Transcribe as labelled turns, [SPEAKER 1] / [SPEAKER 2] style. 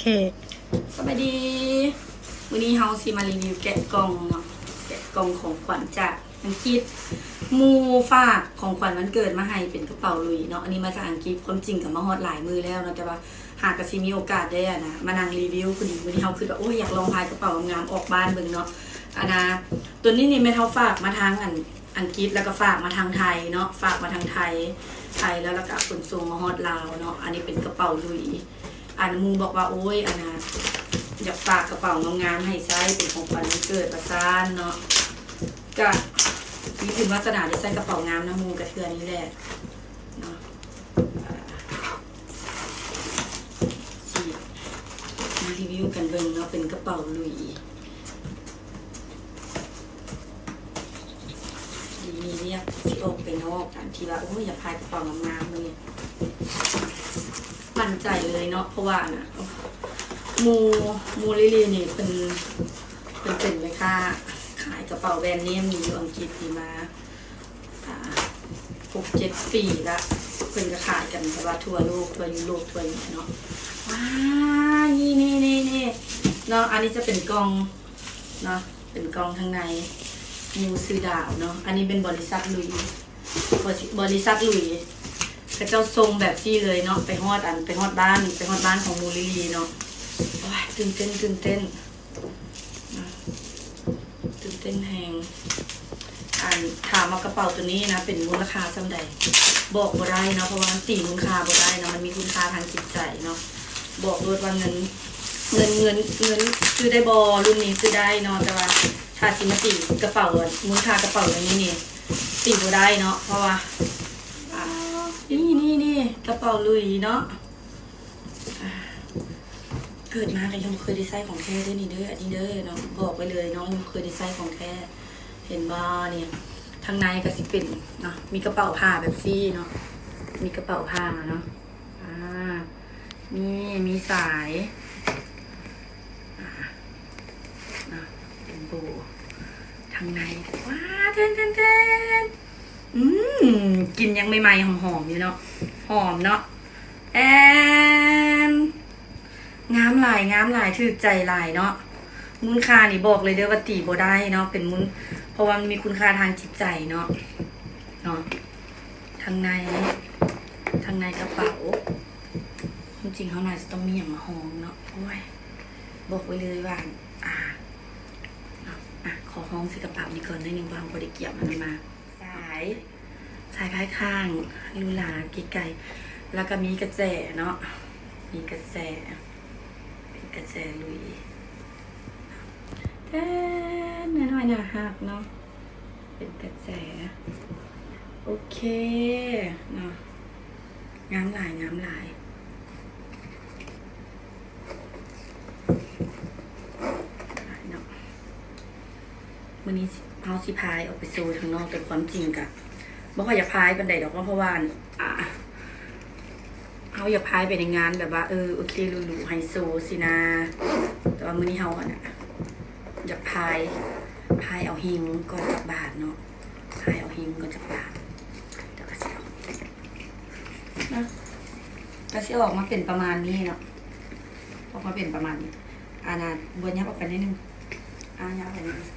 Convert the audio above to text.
[SPEAKER 1] เค
[SPEAKER 2] สวัสดี วันนี้เฮาสิมารีวิวแกะกล่องเนาะ แกะกล่องของขวัญจากอังกฤษมูฝากของขวัญวันเกิดมาให้เป็นกระเป๋าลุยเนาะ อันนี้มาจากอังกฤษความจริงกับมาฮอดหลายมือแล้วเนาะแต่ว่าหากกระซิมีโอกาสได้อะนะ มานั่งรีวิวพอดีวันนี้เฮาคือแบบโอ้ยอยากลองพายกระเป๋างามออกบ้านเบิ่งเนาะอันนะตัวนี้นี่แม่เฮาฝากมาทางอันอังกฤษแล้วก็ฝากมาทางไทยเนาะ ฝากมาทางไทย ไทยแล้วแล้วก็ขนส่งมาฮอดลาวเนาะ อันนี้เป็นกระเป๋าลุย อันมูบอกว่าโอ้ยอันนะอยากฝากกระเป๋างามๆให้ใช้เป็นของขวัญวันเกิดประซานเนาะก็มีถึงวาสนาได้ใส่กระเป๋างามนะมูกระเทือนี้แหละเนาะมารีวิวกันเบิ่งเนาะเป็นกระเป๋าลุยดีนี่เรียกที่ออกไปนอกกันที่ว่าโอ้ยอยากพายกระเป๋างามๆเลย มั่นใจเลยเนาะเพราะว่านะมูมูลิลีนี่เป็นเป็นเป็นไหมค่ะ ขายกระเป๋าแบรนด์เนมอยู่อังกฤษนี่มาหกเจ็ดปีละเพิ่นก็ขายกันแต่ว่าทั่วโลกทั่วยุโรปทั่วอย่างเงี้เนาะว้านี่นี่นี่นี่เนาะอันนี้จะเป็นกล่องเนาะเป็นกล่องข้างในนิวซื้อดาวเนาะอันนี้เป็นบริษัทลุยบริษัทลุย กระเจ้าทรงแบบที่เลยเนาะไปฮอดอันไปฮอดบ้านไปฮอดบ้านของมูลิลีเนาะตื่นเต้นตื่นเต้นตื่นเต้นแหงอ่านถามว่ากระเป๋าตัวนี้นะ เป็นมูลค่าส่าใดบอกบ่ได้เนาะเพราะว่ามันตีมูลค่าบ่ได้เนาะมันมีคุณค่าทางจิตใจเนาะบอกด้วยว่าเงินเงินเงินเงินซื้อได้บอรุ่นนี้ซื้อได้เนาะแต่ว่าถ้าสิมาตีกระเป๋ามูลค่ากระเป๋าอย่างนี้นี่ตีบ่ได้เนาะเพราะว่า นี่นี่นี่กระเป๋าลุยเนาะเกิดมาก็ยังเคยได้ใส่ของแท้ด้วยนี่เด้ออันนี้เด้อเนาะบอกไปเลยน้องยังเคยได้ใส่ของแท้เห็นบ่เนี่ยทางในก็สิเป็นเนาะมีกระเป๋าผ้าแบบซี่เนาะมีกระเป๋าผ้าเนาะอ่านี่มีสายอ่าเนาะเป็นโบทางในว้าเทนเทนเทน อืมกินยังใหม่ๆหอมๆอยู่เนาะหอมเนาะแอนงามหลายงามหลายถือใจหลายเนาะมูลค่านี่บอกเลยเด้อว่าตีบ่ได้เนาะเป็นมูลเพราะว่ามันมีคุณค่าทางจิตใจเนาะเนาะทางในทางในกระเป๋าจริงๆเขาน่าจะต้องมีอย่างมาหอมเนาะโอ้ยบอกไว้เลยว่าอ่าเนาะอะขอห้องส่กระเป๋านี่ก่อนได้หนึ่งวางบริเกียบมันมา สายสายพายข้างลูลากิไก่ แล้วก็มีกระแจเนาะ มีกระแจเป็นกระแจลุยแค่น้อยๆนะหักเนาะ เป็นกระแจ โอเคเนาะงามหลายงามหลายหลายเนาะ วันนี้เอาสิพายออกไปซูทางนอกแต่ความจริงกะบ่ค่อยอยากพายปันใดดอกเพราะว่าอ่าเขาอยากพายไปในงานแบบว่าเออโอเคหรูๆไฮโซสินะ แต่ว่ามื้อนี้เฮาอะอยากพายพายเอาหิงก่อนจากบาทเนาะพายเอาหิงก่อนจากบาทเดี๋ยวก็สิเอานะก็สิออกมาเป็นประมาณนี้เนาะออกมาเป็นประมาณนี้อานาบวนยับออกไปนิดนึงอายับออกไปนิดนึง